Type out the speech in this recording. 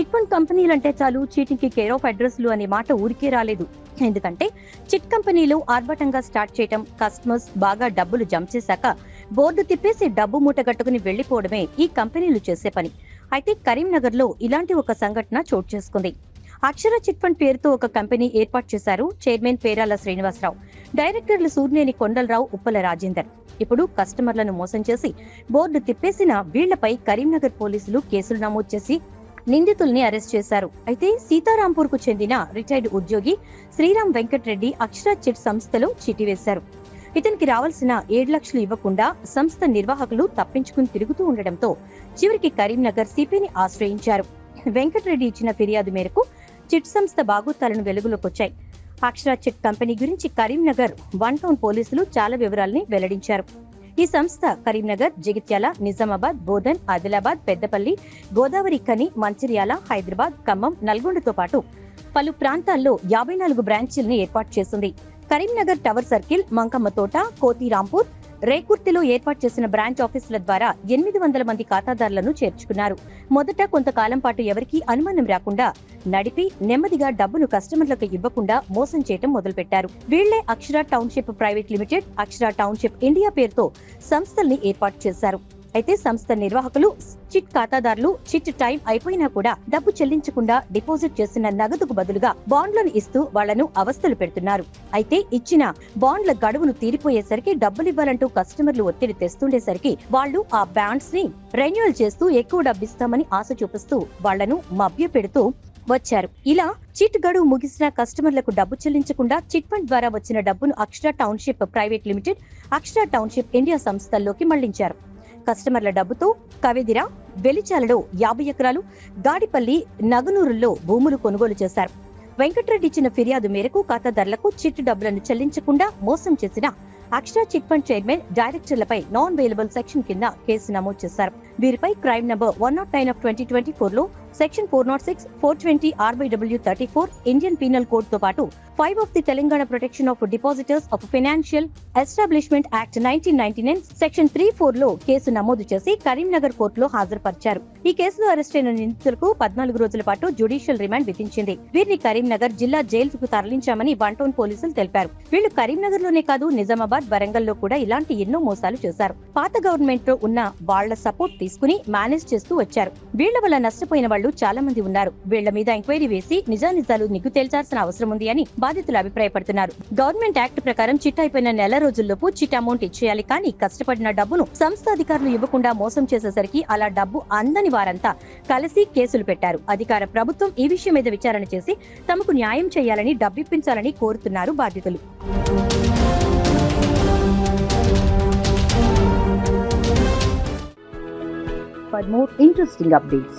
Chit fund కంపెనీలు అంటే చాలు చీటింగ్కి కేర్ ఆఫ్ అడ్రస్లు అనే మాట ఊరికే రాలేదు. ఎందుకంటే చిట్ కంపెనీలు ఆర్భటంగా స్టార్ట్ చేయటం కస్టమర్స్ బాగా డబ్బులు జమ చేశాక బోర్డు తిప్పేసి డబ్బు మూటగట్టుకుని వెళ్ళిపోవడమే ఈ కంపెనీలు చేసే పని. అయితే కరీంనగర్లో ఇలాంటి ఒక సంఘటన చోటు చేసుకుంది. అక్షర చిట్ ఫండ్ పేరుతో ఒక కంపెనీ ఏర్పాటు చేశారు చైర్మన్ పేరాల శ్రీనివాసరావు డైరెక్టర్లు సూర్నేని కొండలరావు ఉప్పల రాజేందర్. ఇప్పుడు కస్టమర్లను మోసం చేసి బోర్డు తిప్పేసిన వీళ్ళపై కరీంనగర్ పోలీసులు కేసులు నమోదు చేసి నిందితుల్ని అరెస్ట్ చేశారు. అయితే సీతారాంపూర్కు చెందిన రిటైర్డ్ ఉద్యోగి శ్రీరామ్ వెంకటరెడ్డి అక్షర చిట్ సంస్థలో చిటి వేశారు ఇతనికి రావాల్సిన ఏడు లక్షలు ఇవ్వకుండా సంస్థ నిర్వాహకులు తప్పించుకుని తిరుగుతూ ఉండడంతో చివరికి కరీంనగర్ సిపిని ఆశ్రయించారు. వెంకటరెడ్డి ఇచ్చిన ఫిర్యాదు మేరకు చిట్ సంస్థ బాగోతాలను వెలుగులోకొచ్చాయి అక్షర చిట్ కంపెనీ గురించి కరీంనగర్ వన్ టౌన్ పోలీసులు చాలా వివరాల్ని వెల్లడించారు. ఈ సంస్థ కరీంనగర్ జగిత్యాల నిజామాబాద్ బోధన్ ఆదిలాబాద్ పెద్దపల్లి గోదావరి కని మంచిర్యాల హైదరాబాద్ ఖమ్మం నల్గొండతో పాటు పలు ప్రాంతాల్లో యాభై నాలుగు బ్రాంచీల్ని ఏర్పాటు చేసింది. కరీంనగర్ టవర్ సర్కిల్ మంకమ్మ తోట కోతిరాంపూర్ రేకుర్తిలో ఏర్పాటు చేసిన బ్రాంచ్ ఆఫీసుల ద్వారా ఎనిమిది వందల మంది ఖాతాదారులను చేర్చుకున్నారు. మొదట కొంతకాలం పాటు ఎవరికీ అనుమానం రాకుండా నడిపి నెమ్మదిగా డబ్బును కస్టమర్లకు ఇవ్వకుండా మోసం చేయటం మొదలుపెట్టారు. వీళ్ళే Akshara township private limited Akshara township India పేరుతో సంస్థల్ని ఏర్పాటు చేశారు. అయితే సంస్థ నిర్వాహకులు చిట్ ఖాతాదారులు చిట్ టైం అయిపోయినా కూడా డబ్బు చెల్లించకుండా డిపాజిట్ చేసిన నగదుకు బదులుగా బాండ్లను ఇస్తూ వాళ్ళను అవస్థలు పెడుతున్నారు. అయితే ఇచ్చిన బాండ్ల గడువును తీరిపోయేసరికి డబ్బులివ్వాలంటూ కస్టమర్లు ఒత్తిడి తెస్తుండేసరికి వాళ్ళు ఆ బాండ్స్ని రెన్యువల్ చేస్తూ ఎక్కువ డబ్బిస్తామని ఆశ చూపిస్తూ వాళ్ళను మభ్య పెడుతూ వచ్చారు. ఇలా చిట్ గడువు ముగిసిన కస్టమర్లకు డబ్బు చెల్లించకుండా చిట్ ఫండ్ ద్వారా వచ్చిన డబ్బును Akshara township private limited Akshara township India సంస్థల్లోకి మళ్ళించారు. కస్టమర్ల డబ్బుతో కవిదిర వెలిచాలలో యాభై ఎకరాలు గాడిపల్లి నగనూరుల్లో భూములు కొనుగోలు చేశారు. వెంకటరెడ్డి ఇచ్చిన ఫిర్యాదు మేరకు ఖాతాదారులకు చిట్టు డబ్బులను చెల్లించకుండా మోసం చేసిన అక్షరా చిట్ ఫండ్ చైర్మన్ డైరెక్టర్లపై నాన్ వేలబుల్ సెక్షన్ కింద కేసు నమోదు చేశారు. వీరిపై crime number one not nine of twenty twenty ఫోర్లో section four not six four twenty R by W thirty four Indian penal కోడ్తో పాటు five of the Telangana protection of depositors of financial establishment act nineteen ninety nine section three ఫోర్లో case నమోదు చేసి కరీంనగర్ కోర్టులో హాజరుపరిచారు. ఈ కేసులో arrest అయిన నిందితులకు పద్నాలుగు రోజుల పాటు జ్యుడిషియల్ రిమాండ్ విధించింది. వీరిని కరీంనగర్ జిల్లా జైలుకు తరలించామని వన్ టౌన్ పోలీసులు తెలిపారు. వీళ్ళు కరీంనగర్లోనే కాదు నిజామాబాద్ వరంగల్లో కూడా ఇలాంటి ఎన్నో మోసాలు చేశారు. పాత గవర్నమెంట్లో ఉన్న వాళ్ళ సపోర్ట్ తీసుకుని మేనేజ్ చేస్తూ వచ్చారు. వీళ్ళ వల్ల నష్టపోయిన వాళ్ళు చాలా మంది ఉన్నారు. వీళ్ళ మీద ఎంక్వైరీ వేసి నిజానిజాలు నిగ్గు తేల్చాల్సిన అవసరం ఉంది అని బాధితులు అభిప్రాయపడుతున్నారు. గవర్నమెంట్ యాక్ట్ ప్రకారం చిట్ అయిపోయిన నెల రోజుల్లోపు చిట్ అమౌంట్ ఇచ్చేయాలి కానీ కష్టపడిన డబ్బును సంస్థ అధికారులు ఇవ్వకుండా మోసం చేసేసరికి అలా డబ్బు అందని వారంతా కలిసి కేసులు పెట్టారు. అధికార ప్రభుత్వం ఈ విషయం మీద విచారణ చేసి తమకు న్యాయం చేయాలని డబ్బిప్పించాలని కోరుతున్నారు బాధితులు. For more interesting updates,